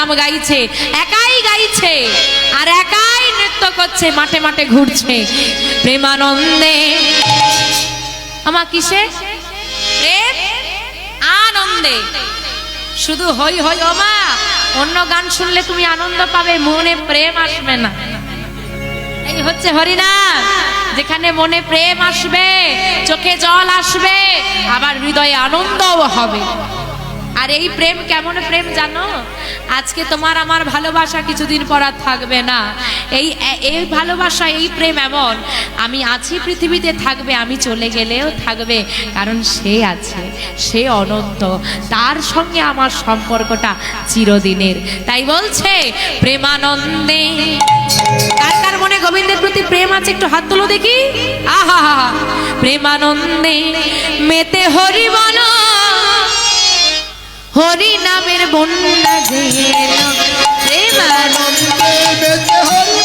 নাম গাইছে, একাই গাইছে, আর একাই নৃত্য করছে, মাঠে মাঠে ঘুরছে। প্রেমানন্দে। আমা কিসে? আনন্দে। শুধু হই হই ওমা অন্য গান শুনলে তুমি আনন্দ পাবে, মনে প্রেম আসবে না। এই হচ্ছে হরিনাম, যেখানে মনে প্রেম আসবে, চোখে জল আসবে, আবার হৃদয়ে আনন্দও হবে। আর এই প্রেম কেমন প্রেম জানো? আজকে তোমার আমার ভালোবাসা কিছুদিন পর আর থাকবে না। এই এই ভালোবাসা, এই প্রেম এমন। আমি আছি পৃথিবীতে, থাকবে, আমি চলে গেলেও থাকবে। কারণ সে আছে, সে অনন্ত। তার সঙ্গে আমার সম্পর্কটা চিরদিনের। তাই বলছে, প্রেমানন্দে। কার কার মনে গোবিন্দের প্রতি প্রেম আছে? একটু হাত তুলো দেখি। আহা। প্রেমানন্দে। মেতে হরি বল হরি নামের বন্যা বেঁচে হরি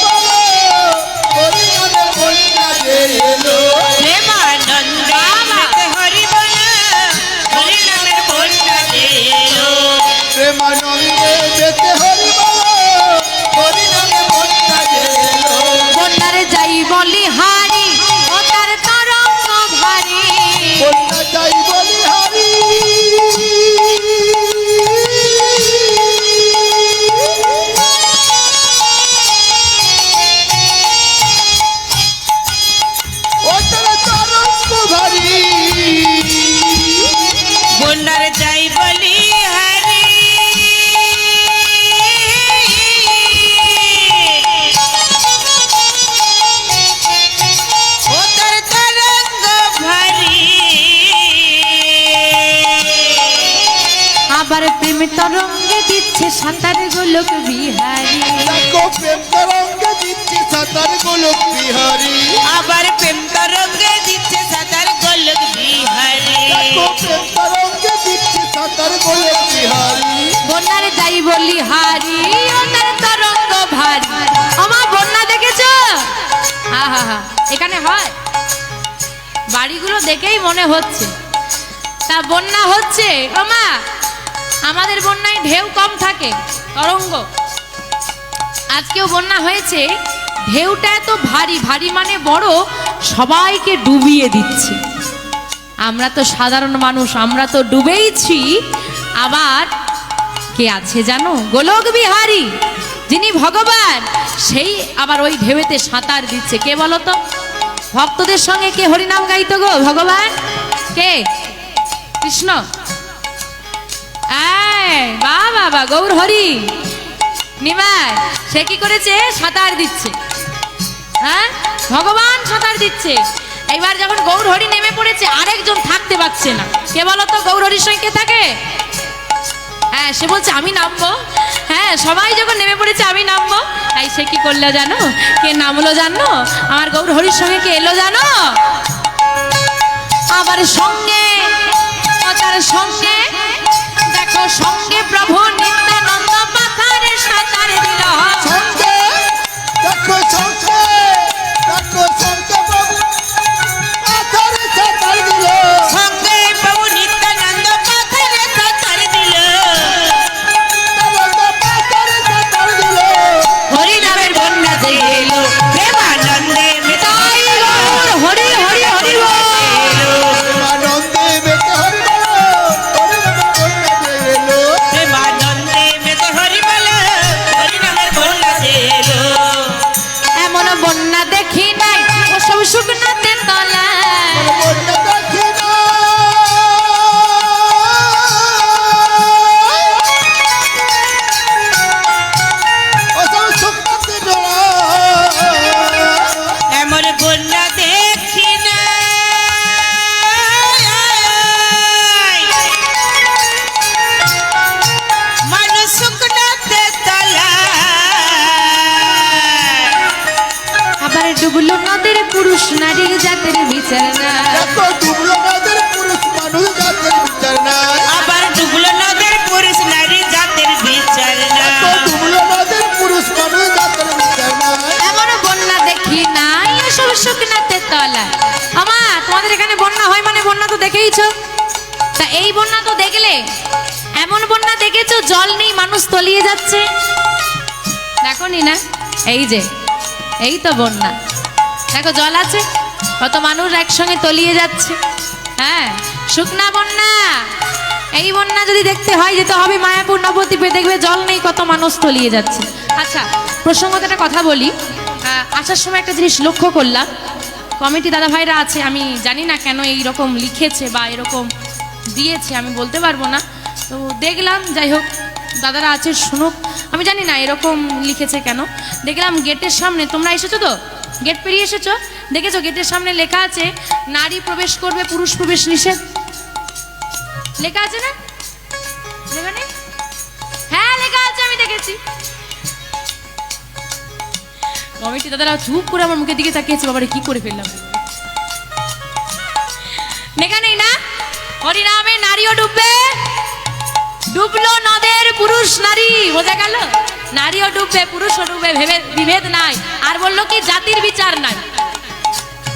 তরঙ্গে দিচ্ছে সাঁতার গোলক বিহারী। প্রেম তরঙ্গে দিচ্ছে সাঁতার গোলক বিহারী। আবার প্রেম তরঙ্গে দিচ্ছে সাঁতার গোলক বিহারি। প্রেম তরঙ্গে দিচ্ছে সাঁতার গোলক বিহারী। বন্যারে যাই বলি হারি ও তার তরঙ্গ ভারী। আমার বন্যা দেখেছ? আহা হা এখানে হয়। বাড়িগুলো দেখেই মনে হচ্ছে। তা বন্যা হচ্ছে ওমা আমাদের বন্যায় ঢেউ কম থাকে, তরঙ্গ। আজকেও বন্যা হয়েছে, ঢেউটা এত ভারী ভারী মানে বড় সবাইকে ডুবিয়ে দিচ্ছে। আমরা তো সাধারণ মানুষ, আমরা তো ডুবেইছি। আবার কে আছে জানো? গোলক বিহারী, যিনি ভগবান, সেই আবার ওই ঢেউতে সাঁতার দিচ্ছে। কে বলো তো? ভক্তদের সঙ্গে কে হরিনাম গাইতো গো? ভগবান? কে? কৃষ্ণ? বা বাবা গৌর হরি। নিমাই, সে কি করেছে? সাঁতার দিচ্ছে। হ্যাঁ? ভগবান সাঁতার দিচ্ছে। এইবার যখন গৌর হরি নেমে পড়েছে, আরেকজন থাকতে পারছে না। কে বলো তো গৌর হরির সঙ্গে কে থাকে? হ্যাঁ সে বলছে, আমি নামবো। হ্যাঁ সবাই যখন নেমে পড়েছে, আমি নামবো। তাই সে কি করল জানো? কে নামলো জানো? আমার গৌর হরির সঙ্গে কে এলো জানো? আবার সঙ্গে তার সঙ্গে সঙ্গে প্রভু নিত্যানন্দ পাথারে সাঁতার দিল। সঙ্গে দেখো সঙ্গে দেখো সঙ্গে। দেখো নি না এই যে, এই তো বন্যা। দেখো, জল আছে? কত মানুষ একসঙ্গে তলিয়ে যাচ্ছে। হ্যাঁ শুকনা বন্যা। এই বন্যা যদি দেখতে হয় যেতে হবে মায়াপুর নবদ্বীপে, দেখবে জল নেই, কত মানুষ তলিয়ে যাচ্ছে। আচ্ছা প্রসঙ্গত একটা কথা বলি। আসার সময় একটা জিনিস লক্ষ্য করলাম। কমিটি দাদা ভাইরা আছে, আমি জানি না কেন এই রকম লিখেছে বা এরকম দিয়েছে, আমি বলতে পারব না। তো দেখলাম, যাই হোক, দাদারা আছে, শুনুক। আমি জানি না এরকম লিখেছে কেন। দেখলাম গেটের সামনে, তোমরা এসেছ তো? গেট পেরিয়ে এসেছ? দেখেছ গেটের সামনে লেখা আছে, নারী প্রবেশ করবে, পুরুষ প্রবেশ নিষেধ। লেখা আছে না? হ্যাঁ ডুবলো নদের পুরুষ, নারী, বোঝা গেল? নারীও ডুববে পুরুষও ডুববে ভেবে বিভেদ নাই। আর বলল কি, জাতির বিচার নাই।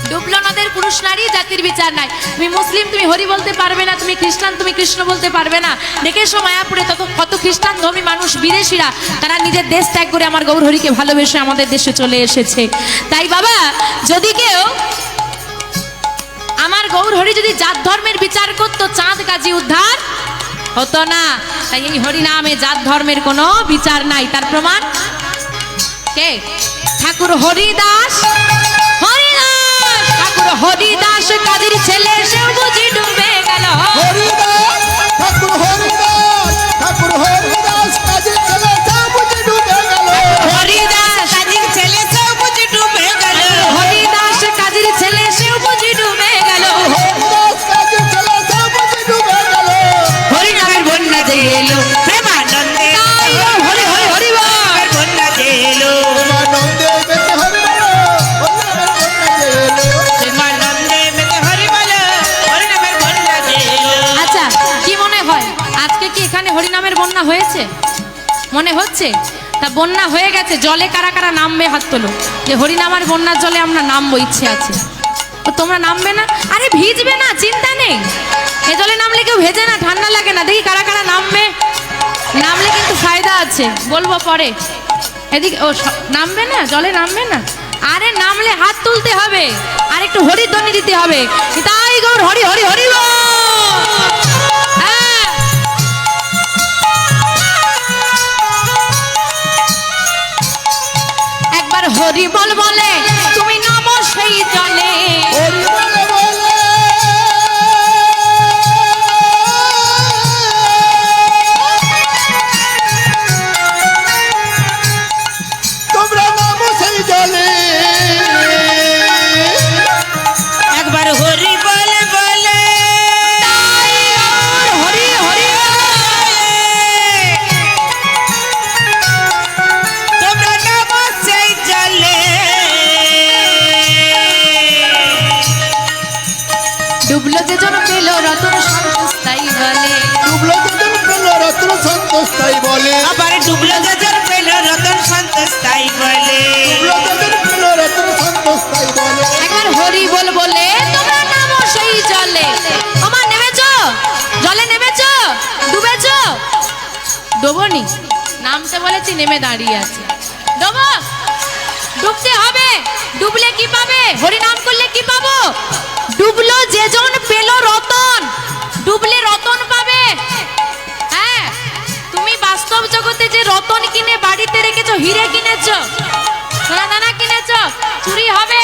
ডুবলো নদের পুরুষ, নারী, জাতির বিচার নাই। তুমি মুসলিম, তুমি হরি বলতে পারবে না, তুমি খ্রিস্টান, তুমি কৃষ্ণ বলতে পারবে না। দেখে এসো মায়াপুরে তত কত খ্রিস্টান ধর্মী মানুষ, বিদেশিরা, তারা নিজের দেশ ত্যাগ করে আমার গৌর হরিকে ভালোবেসে আমাদের দেশে চলে এসেছে। তাই বাবা, যদি কেউ আমার গৌর হরি যদি জাত ধর্মের বিচার করতো, চাঁদ, কাজী, উদ্ধার হতো না। তাই এই হরিনামে জাত ধর্মের কোনো বিচার নাই। তার প্রমাণ? কে? ঠাকুর হরিদাস হরিদাস মনে হচ্ছে? তা বন্যা হয়ে গেছে, জলে কারা কারা নামবে হাত তোলো। যে হরিনামার বন্যার জলে আমরা নামবো, ইচ্ছে আছে। তো তোমরা নামবে না? আরে ভিজবে না, চিন্তা নেই। এ জলে নামলে কেউ ভেজে না, ঠান্ডা লাগে না। দেখি কারা কারা নামবে। নামলে কিন্তু ফায়দা আছে, বলব পরে। এদিকে, ও নামবে না? জলে নামবে না? আরে নামলে হাত তুলতে হবে। আর একটু হরিধ্বনি দিতে হবে। তাই গৌর হরি হরি হরি বল। হরি বল বলে তুমি নামো সেই জলে। ডোবনি? নামতে বলেছি, নেমে দাঁড়িয়ে আছে। ডোবো! ডুবতে হবে! ডুবলে কি পাবে? হরি নাম করলে কি পাবো? ডুবলো যেজন পেল রতন। ডুবলে রতন পাবে। হ্যাঁ তুমি বাস্তব জগতে যে রতন কিনে বাড়িতে রেখেছো, হিরে কিনেছো, সোনা দানা কিনেছো, চুরি হবে।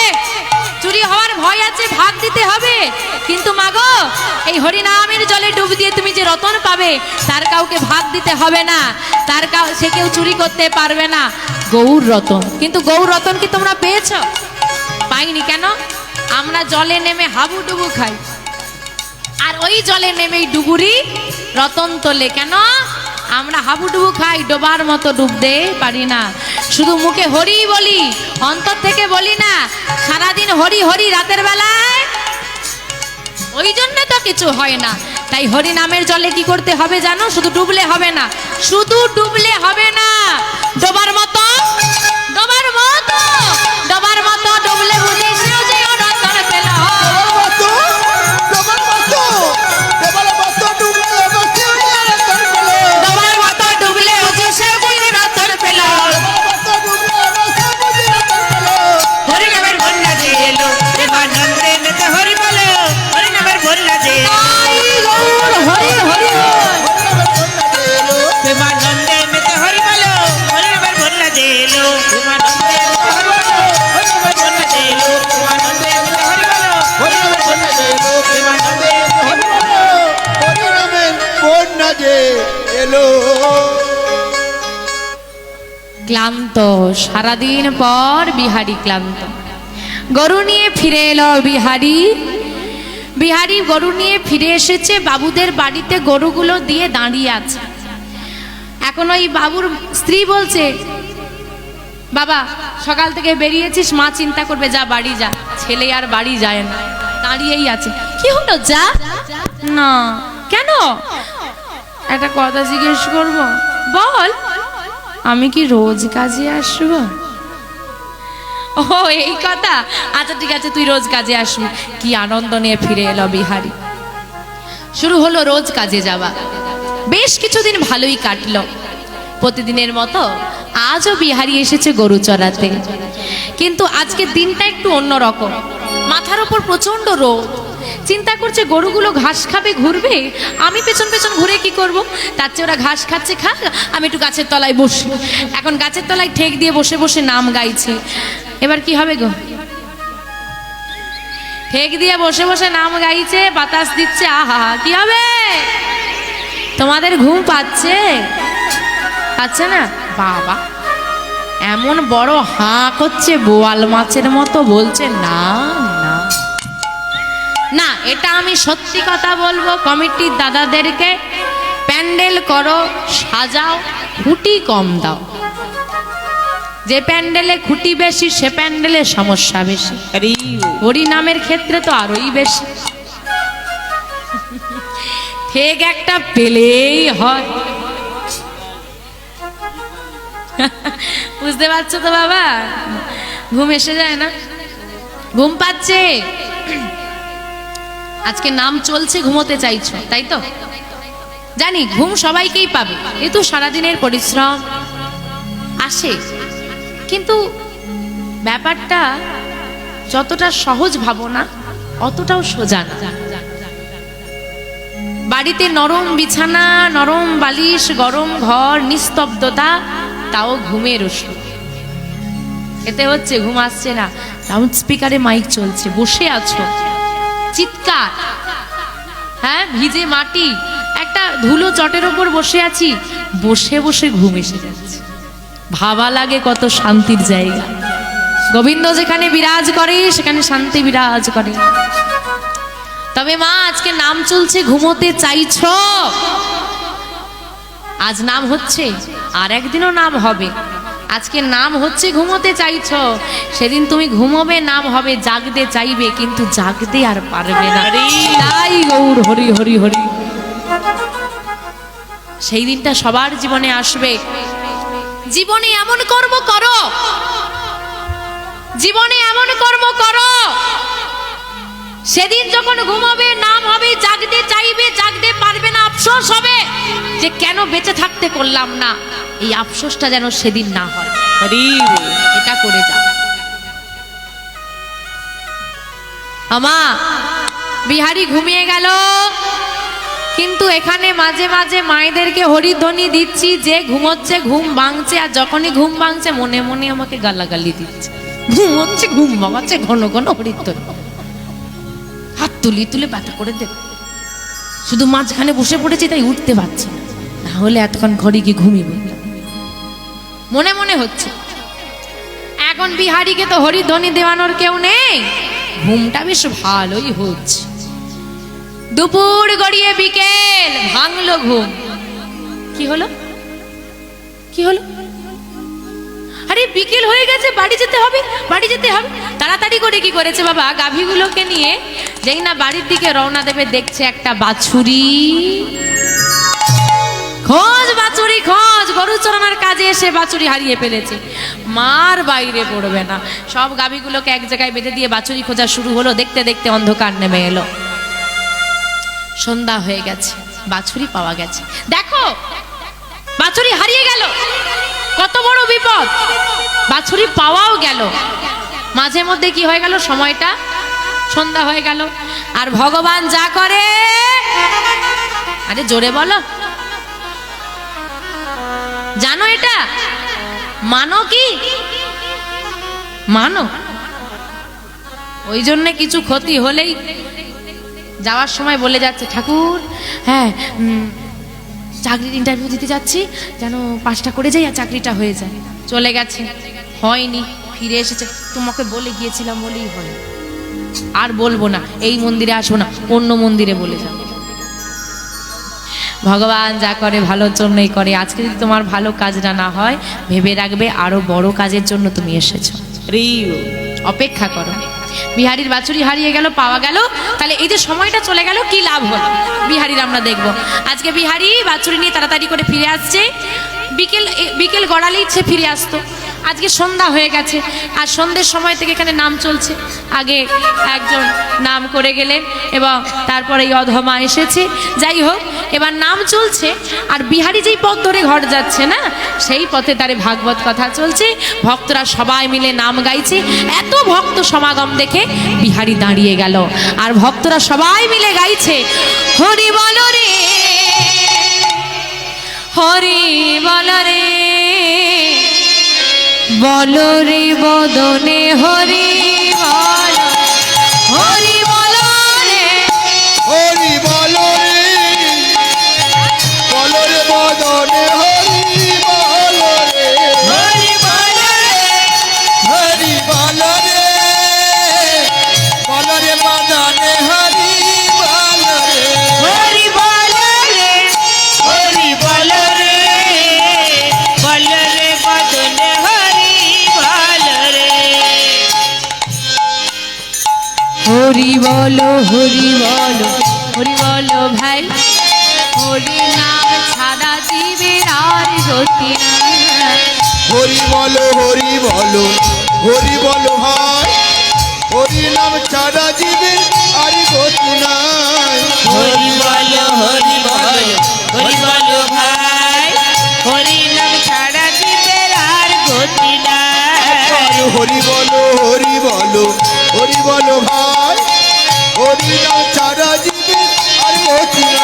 চুরি হওয়ার ভয় আছে, ভাগ দিতে হবে। কিন্তু মাগো, এই হরিনামের জলে ডুব দিয়ে তুমি যে রতন পাবে, তার কাউকে ভাগ দিতে হবে না। তার কাউ, সে কেউ চুরি করতে পারবে না। গৌর রতন। কিন্তু গৌর রতন কি তোমরা পেয়েছ? পাইনি কেন? আমরা জলে নেমে হাবু ডুবু খাই। আর ওই জলে নেমেই ডুবুরি রতন তোলে। কেন? আমরা হাবুডুবু খাই, ডোবার মতো ডুবতে পারি না। শুধু মুখে হরি বলি, অন্তর থেকে বলি না, সারাদিন হরি হরি রাতের বেলায়। ওই জন্য তো কিছু হয় না। তাই হরি নামের জলে কি করতে হবে জানো? শুধু ডুবলে হবে না। শুধু ডুবলে হবে না। ডোবার মতো ডোবার মতো ডোবার মতো ডুবলে বুঝি ক্লান্ত। সারাদিন পর বিহারি ক্লান্ত। গরু নিয়ে ফিরে এলো বিহারি। বিহারি গরু নিয়ে ফিরে এসেছে, বাবুদের বাড়িতে গরুগুলো দিয়ে দাঁড়িয়ে আছে। এখন ওই বাবুর স্ত্রী বলছে, বাবা, সকাল থেকে বেরিয়েছিস, মা চিন্তা করবে, যা বাড়ি যা। ছেলে আর বাড়ি যায় না, দাঁড়িয়েই আছে। কি হলো, যা? না। কেন? একটা কথা জিজ্ঞেস করব। বল। আমি কি রোজ কাজে আসব? ও, এই কথা। আচ্ছা ঠিক আছে, তুই রোজ কাজে আসবি। কি আনন্দ নিয়ে ফিরে এলো বিহারি। শুরু হলো রোজ কাজে যাওয়া। বেশ কিছুদিন ভালোই কাটলো। প্রতিদিনের মতো আজও বিহারি এসেছে গরু চড়াতে। কিন্তু আজকের দিনটা একটু অন্যরকম। মাথার ওপর প্রচণ্ড রোদ। চিন্তা করছে, গরুগুলো ঘাস খাবে, ঘুরবে? আমি পেছন পেছন ঘুরে কি করব? তার চেয়ে ওরা ঘাস খাচ্ছে, খাক, আমি একটু গাছের তলায় বসি। এখন গাছের তলায় ঠেক দিয়ে বসে বসে নাম গাইছে। এবার কি হবে গো? ঠেক দিয়ে বসে বসে নাম গাইছে, বাতাস দিচ্ছে, আহা, কি হবে? তোমাদের ঘুম পাচ্ছে? পাচ্ছে না? বাবা, এমন বড় হাঁ করছে বোয়াল মাছের মতো বলছে, না এটা আমি সত্যি কথা বলব কমিটির দাদাদেরকে। প্যান্ডেল করো সাজাও খুঁটি কম দাও। যে প্যান্ডেলে খুঁটি বেশি সে প্যান্ডেলে সমস্যা বেশি। হরি নামের ক্ষেত্রে তো আরোই বেশি। ঠিক একটা পেলেই হয়। বুঝতে পারছ তো বাবা? ঘুম এসে যায় না? ঘুম পাচ্ছে? আজকে নাম চলছে ঘুমোতে চাইছো, তাই তো? জানি, ঘুম সবাইকেই পাবে, এ তো সারাদিনের পরিশ্রম। আসে, কিন্তু ব্যাপারটা যতটা সহজ ভাবো না অতটাও সোজা না। বাড়িতে নরম বিছানা, নরম বালিশ, গরম ঘর, নিস্তব্ধতা, তাও ঘুমের ওষুধ। এতে হচ্ছে, ঘুম আসছে না। লাউড স্পিকারে মাইক চলছে, বসে আছো। চিৎকার। হ্যাঁ ভিজে মাটি, একটা ধুলো চটের ওপর বসে আছি, বসে বসে ঘুম এসে যাচ্ছে। ভাবা লাগে কত শান্তির জায়গা। গোবিন্দ যেখানে বিরাজ করে, সেখানে শান্তি বিরাজ করে। তবে মা, আজকে নাম চলছে ঘুমোতে চাইছ? আজ নাম হচ্ছে, আর একদিনও নাম হবে। আজকে নাম হচ্ছে ঘুমোতে চাইছ। সেদিন তুমি ঘুমোবে নাম হবে জাগতে চাইবে কিন্তু জাগতে আর পারবে না। তাই গৌর হরি হরি হরি। সেই দিনটা সবার জীবনে আসবে। জীবনে এমন কর্ম করো। জীবনে এমন কর্ম করো। সেদিন যখন ঘুমাবে নাম হবে জাগতে চাইবে জাগতে পারবে না। আফসোস হবে যে কেন বেঁচে থাকতে করলাম না? এই আফসোসটা যেন সেদিন না হয়। এটা করে যাও আমা বিহারি ঘুমিয়ে গেল। কিন্তু এখানে মাঝে মাঝে মায়েদেরকে হরিধ্বনি দিচ্ছি যে ঘুমোচ্ছে ঘুম ভাঙছে আর যখনই ঘুম ভাঙছে মনে মনে আমাকে গালাগালি দিচ্ছে। ঘুমোচ্ছে ঘুম ভাঙাচ্ছে ঘন ঘন হরিধ্বনি। হাত তুলি তুলে ব্যথা করে দেবে। শুধু মাঝখানে বসে পড়েছি তাই উঠতে পারছি না। হলে এতক্ষণ ঘরে গিয়ে ঘুমিয়ে মনে মনে হচ্ছে, এখন বিহারিকে তো হরিধ্বনি দেওয়ানোর কেউ নেই। ঘুমটা বেশ ভালোই হচ্ছে। দুপুর গড়িয়ে বিকেল, ভাঙলো ঘুম। কি হলো? কি হলো? আরে বিকেল হয়ে গেছে, বাড়ি যেতে হবে, বাড়ি যেতে হবে। তাড়াতাড়ি করে কি করেছে বাবা? গাভীগুলোকে নিয়ে যেই না বাড়ির দিকে রওনা দেবে, দেখছে একটা বাছুরি। খোঁজ বাছুরি, খোঁজ। গরু চড়ানোর কাজে এসে বাছুরি হারিয়ে ফেলেছে। মার বাইরে পড়বে না। সব গাভীগুলোকে এক জায়গায় বেঁধে দিয়ে বাছুরি খোঁজা শুরু হলো। দেখতে দেখতে অন্ধকার নেমে এলো। সন্ধ্যা হয়ে গেছে। বাছুরি পাওয়া গেছে। দেখো, বাছুরি হারিয়ে গেল। কত বড় বিপদ? বাছুরি পাওয়াও গেল। মাঝে মধ্যে কি হয়ে গেল? সময়টা সন্ধ্যা হয়ে গেল। আর ভগবান যা করে, আরে জোরে বলো। জানো এটা? মানো কি? মানো। ওই জন্যে কিছু ক্ষতি হলেই যাওয়ার সময় বলে যাচ্ছে, ঠাকুর হ্যাঁ চাকরির ইন্টারভিউ দিতে যাচ্ছি যেন পাঁচটা করে যাই আর চাকরিটা হয়ে যায়। চলে গেছে। হয়নি ফিরে এসেছে। তোমাকে বলে গিয়েছিলাম বলেই হয়। আর বলব না এই মন্দিরে আসো না অন্য মন্দিরে বলে যাব। ভগবান যা করে ভালোর জন্যই করে। আজকে যদি তোমার ভালো কাজটা না হয় ভেবে রাখবে আরও বড় কাজের জন্য তুমি এসেছ। অপেক্ষা করো। বিহারির বাছুরি হারিয়ে গেল, পাওয়া গেল। তাহলে এই যে সময়টা চলে গেল, কি লাভ হলো? বিহারির আমরা দেখব। আজকে বিহারি বাছুরি নিয়ে তাড়াতাড়ি করে ফিরে আসছে। বিকেল বিকেল গড়ালেই সে ফিরে আসতো। আজকে সন্ধ্যা হয়ে গেছে, আর সন্ধ্যের সময় থেকে এখানে নাম চলছে। আগে একজন নাম করে গেলেন, এবং তারপরে এই অধমা এসেছে। যাই হোক, এবার নাম চলছে, আর বিহারি যেই পথ ধরে ঘর যাচ্ছে না, সেই পথে তারে ভাগবত কথা চলছে। ভক্তরা সবাই মিলে নাম গাইছে। এত ভক্ত সমাগম দেখে বিহারি দাঁড়িয়ে গেল, আর ভক্তরা সবাই মিলে গাইছে, হরি বল রে, হরি বল রে বল রে বদনে হরি বল। হরি বলো হরি বলো হরি বলো ভাই। হরি নাম ছাড়া জীবের আর গতি। হরি বল হরি বল হরি বল ভাই। হরি নাম ছাড়া জীবের আর গতি নাই। হরি বল হরি বল হরি বল ভাই। হরি নাম ছাড়া জীবের আর গতি নাই। হরি বল হরি বল হরি বল ভাই। হরিণা চারা জীবে আরে অচির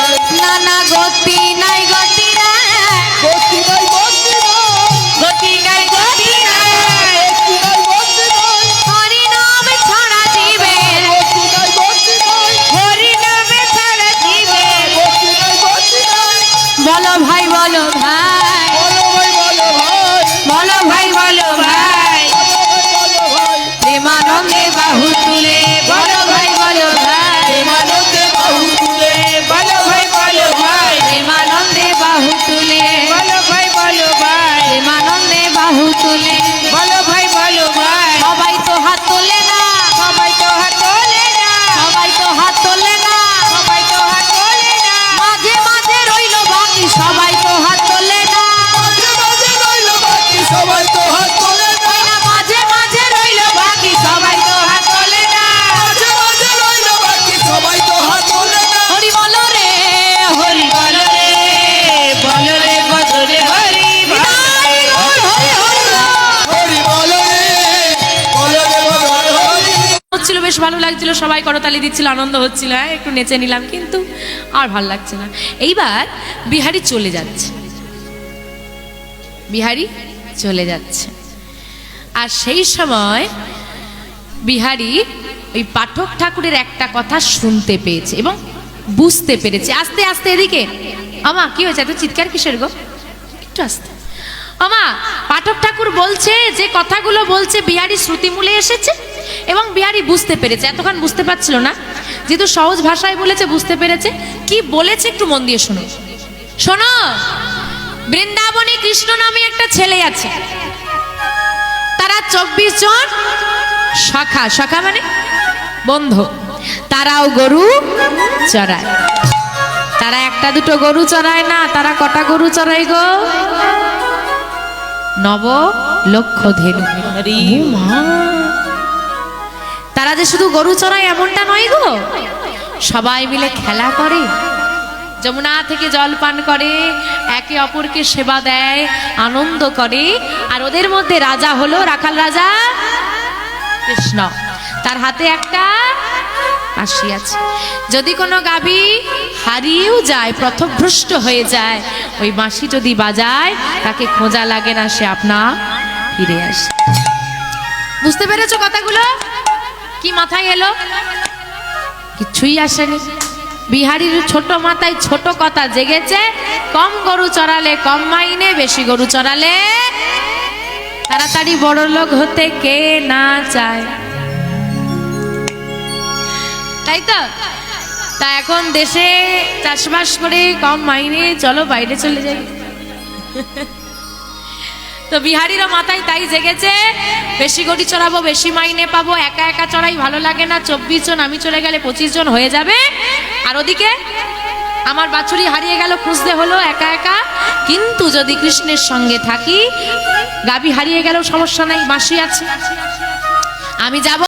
ভালো লাগছিল, সবাই করতালি দিচ্ছিল, আনন্দ হচ্ছিল হ্যাঁ একটু নেচে নিলাম, কিন্তু আর ভালো লাগছে না। এইবার বিহারি চলে যাচ্ছে। বিহারি চলে যাচ্ছে। আর সেই সময় বিহারি ওই পাঠক ঠাকুরের একটা কথা শুনতে পেয়েছে এবং বুঝতে পেরেছে। আস্তে আস্তে এদিকে। আমা, কি হয়েছে? এত চিৎকার কিসের গো? একটু আস্তে। আমা, পাঠক ঠাকুর বলছে, যে কথাগুলো বলছে, বিহারি শ্রুতিমূলে এসেছে। এবং বিহারি বুঝতে পেরেছে এতক্ষণ বুঝতে পারছিল না যেহেতু সহজ ভাষায় বলেছে বুঝতে পেরেছে। কি বলেছে একটু মন দিয়ে শোনো। শোনো বৃন্দাবনে কৃষ্ণ নামে একটা ছেলে আছে। তারা চব্বিশ জন শাখা শাখা মানে বন্ধু। তারাও গরু চড়ায়। তারা একটা দুটো গরু চড়ায় না তারা কটা গরু চড়ায় গো? নব লক্ষ ধেনু হরি। মা। যে শুধু গরু চড়ায় এমনটা নয় গো। সবাই মিলে খেলা করে, যমুনা থেকে জল পান করে, একে অপরকে সেবা দেয়, আনন্দ করে। আর ওদের মধ্যে রাজা হলো রাখাল রাজা কৃষ্ণ। তার হাতে একটা বাঁশি আছে। যদি কোনো গাভী হারিয়েও যায়, প্রথভ্রষ্ট হয়ে যায়, ওই বাঁশি যদি বাজায়, তাকে খোঁজা লাগে না, সে আপনা ফিরে আসে। বুঝতে পেরেছ কথাগুলো? কি মাথায় এলো? কিছুই আসেনি। বিহারির ছোট মাথায় ছোট কথা জেগেছে। কম গরু চড়ালে কম মাইনে, বেশি গরু চড়ালে তাড়াতাড়ি বড় লোক হতে কে না চায়। তাই তো? তা এখন দেশে চাষবাস করে কম মাইনে, চলো বাইরে চলে যাই। তো বিহারিরও মাথায় তাই জেগেছে। বেশি গড়ি চড়াবো, বেশি মাইনে পাবো, একা একা চড়াই ভালো লাগে না। চব্বিশ জন, আমি চলে গেলে পঁচিশ জন হয়ে যাবে। আর ওদিকে আমার বাছুরি হারিয়ে গেল, খুঁজতে হলো একা একা। কিন্তু যদি কৃষ্ণের সঙ্গে থাকি গাবি হারিয়ে গেলেও সমস্যা নাই বাসি আছে। আমি যাব